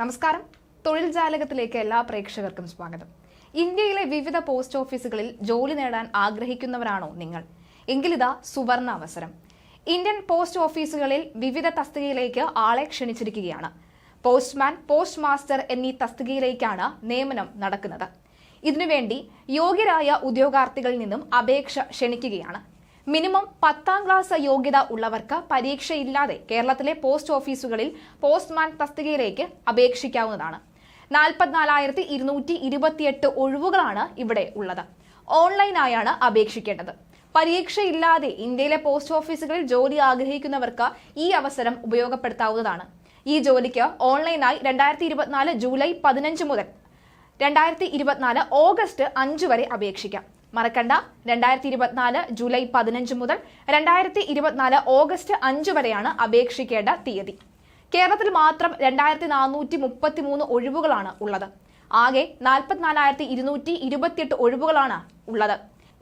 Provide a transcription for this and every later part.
നമസ്കാരം. തൊഴിൽ ജാലകത്തിലേക്ക് എല്ലാ പ്രേക്ഷകർക്കും സ്വാഗതം. ഇന്ത്യയിലെ വിവിധ പോസ്റ്റ് ഓഫീസുകളിൽ ജോലി നേടാൻ ആഗ്രഹിക്കുന്നവരാണോ നിങ്ങൾ? എങ്കിലിതാ സുവർണ അവസരം. ഇന്ത്യൻ പോസ്റ്റ് ഓഫീസുകളിൽ വിവിധ തസ്തികയിലേക്ക് ആളെ ക്ഷണിച്ചിരിക്കുകയാണ്. പോസ്റ്റ്മാൻ പോസ്റ്റ് മാസ്റ്റർ എന്നീ തസ്തികയിലേക്കാണ് നിയമനം നടക്കുന്നത്. ഇതിനുവേണ്ടി യോഗ്യരായ ഉദ്യോഗാർത്ഥികളിൽ നിന്നും അപേക്ഷ ക്ഷണിക്കുകയാണ്. മിനിമം പത്താം ക്ലാസ് യോഗ്യത ഉള്ളവർക്ക് പരീക്ഷയില്ലാതെ കേരളത്തിലെ പോസ്റ്റ് ഓഫീസുകളിൽ പോസ്റ്റ്മാൻ തസ്തികയിലേക്ക് അപേക്ഷിക്കാവുന്നതാണ്. നാൽപ്പത്തിനാലായിരത്തി ഇരുന്നൂറ്റി ഇരുപത്തിയെട്ട് ഒഴിവുകളാണ് ഇവിടെ ഉള്ളത്. ഓൺലൈനായാണ് അപേക്ഷിക്കേണ്ടത്. പരീക്ഷയില്ലാതെ ഇന്ത്യയിലെ പോസ്റ്റ് ഓഫീസുകളിൽ ജോലി ആഗ്രഹിക്കുന്നവർക്ക് ഈ അവസരം ഉപയോഗപ്പെടുത്താവുന്നതാണ്. ഈ ജോലിക്ക് ഓൺലൈനായി രണ്ടായിരത്തി ഇരുപത്തിനാല് ജൂലൈ പതിനഞ്ച് മുതൽ രണ്ടായിരത്തി ഇരുപത്തിനാല് ഓഗസ്റ്റ് അഞ്ച് വരെ അപേക്ഷിക്കാം. മറക്കണ്ട. രണ്ടായിരത്തി ഇരുപത്തിനാല് ജൂലൈ പതിനഞ്ച് മുതൽ രണ്ടായിരത്തി ഇരുപത്തിനാല് ഓഗസ്റ്റ് അഞ്ച് വരെയാണ് അപേക്ഷിക്കേണ്ട തീയതി. കേരളത്തിൽ മാത്രം രണ്ടായിരത്തി നാനൂറ്റി മുപ്പത്തി മൂന്ന് ഒഴിവുകളാണ് ഉള്ളത്. ആകെ നാൽപ്പത്തിനാലായിരത്തി ഇരുന്നൂറ്റി ഇരുപത്തിയെട്ട് ഒഴിവുകളാണ് ഉള്ളത്.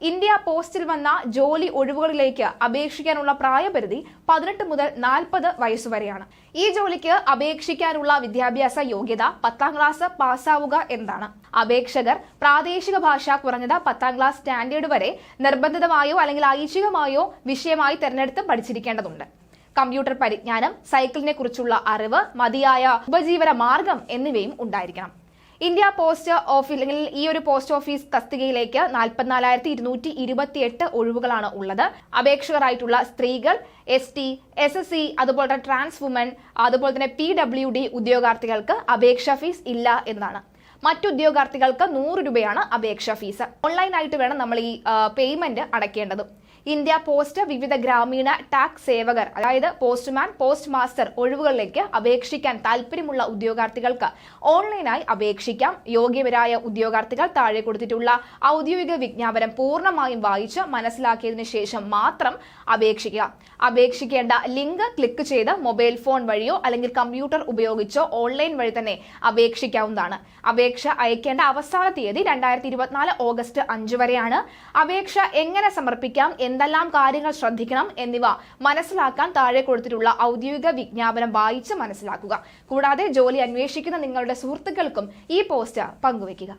ഇന്ത്യ പോസ്റ്റിൽ വന്ന ജോലി ഒഴിവുകളിലേക്ക് അപേക്ഷിക്കാനുള്ള പ്രായപരിധി പതിനെട്ട് മുതൽ നാൽപ്പത് വയസ്സുവരെയാണ് ഈ ജോലിക്ക് അപേക്ഷിക്കാനുള്ള വിദ്യാഭ്യാസ യോഗ്യത പത്താം ക്ലാസ് പാസ്സാവുക എന്നതാണ്. അപേക്ഷകർ പ്രാദേശിക ഭാഷ കുറഞ്ഞത് പത്താം ക്ലാസ് സ്റ്റാൻഡേർഡ് വരെ നിർബന്ധിതമായോ അല്ലെങ്കിൽ ഐച്ഛികമായോ വിഷയമായി തിരഞ്ഞെടുത്ത് പഠിച്ചിരിക്കേണ്ടതുണ്ട്. കമ്പ്യൂട്ടർ പരിജ്ഞാനം സൈക്കിളിനെ കുറിച്ചുള്ള അറിവ് മതിയായ ഉപജീവന മാർഗം എന്നിവയും ഉണ്ടായിരിക്കണം. ഇന്ത്യ പോസ്റ്റ് ഓഫീസ് അല്ലെങ്കിൽ ഈ ഒരു പോസ്റ്റ് ഓഫീസ് തസ്തികയിലേക്ക് നാൽപ്പത്തിനാലായിരത്തി ഇരുന്നൂറ്റി ഇരുപത്തി എട്ട് ഒഴിവുകളാണ് ഉള്ളത്. അപേക്ഷകരായിട്ടുള്ള സ്ത്രീകൾ S T S S C അതുപോലെ തന്നെ ട്രാൻസ് വുമൻ അതുപോലെ തന്നെ പി ഡബ്ല്യു ഡി ഉദ്യോഗാർത്ഥികൾക്ക് അപേക്ഷാ ഫീസ് ഇല്ല എന്നതാണ്. മറ്റുദ്യോഗാർത്ഥികൾക്ക് നൂറ് രൂപയാണ് അപേക്ഷാ ഫീസ്. ഓൺലൈനായിട്ട് വേണം നമ്മൾ ഈ പേയ്മെന്റ് അടയ്ക്കേണ്ടത്. ഇന്ത്യ പോസ്റ്റ് വിവിധ ഗ്രാമീണ ടാക്സ് സേവകർ അതായത് പോസ്റ്റ്മാൻ പോസ്റ്റ് മാസ്റ്റർ ഒഴിവുകളിലേക്ക് അപേക്ഷിക്കാൻ താല്പര്യമുള്ള ഉദ്യോഗാർത്ഥികൾക്ക് ഓൺലൈനായി അപേക്ഷിക്കാം. യോഗ്യവരായ ഉദ്യോഗാർത്ഥികൾ താഴെ കൊടുത്തിട്ടുള്ള ഔദ്യോഗിക വിജ്ഞാപനം പൂർണമായും വായിച്ച് മനസ്സിലാക്കിയതിനു ശേഷം മാത്രം അപേക്ഷിക്കുക. അപേക്ഷിക്കേണ്ട ലിങ്ക് ക്ലിക്ക് ചെയ്ത് മൊബൈൽ ഫോൺ വഴിയോ അല്ലെങ്കിൽ കമ്പ്യൂട്ടർ ഉപയോഗിച്ചോ ഓൺലൈൻ വഴി തന്നെ അപേക്ഷിക്കാവുന്നതാണ്. അപേക്ഷ അയക്കേണ്ട അവസാന തീയതി രണ്ടായിരത്തി ഓഗസ്റ്റ് അഞ്ച് വരെയാണ്. അപേക്ഷ എങ്ങനെ സമർപ്പിക്കാം എന്തെല്ലാം കാര്യങ്ങൾ ശ്രദ്ധിക്കണം എന്നിവ മനസ്സിലാക്കാൻ താഴെ കൊടുത്തിട്ടുള്ള ഔദ്യോഗിക വിജ്ഞാപനം വായിച്ച് മനസ്സിലാക്കുക. കൂടാതെ ജോലി അന്വേഷിക്കുന്ന നിങ്ങളുടെ സുഹൃത്തുക്കൾക്കും ഈ പോസ്റ്റ് പങ്കുവയ്ക്കുക.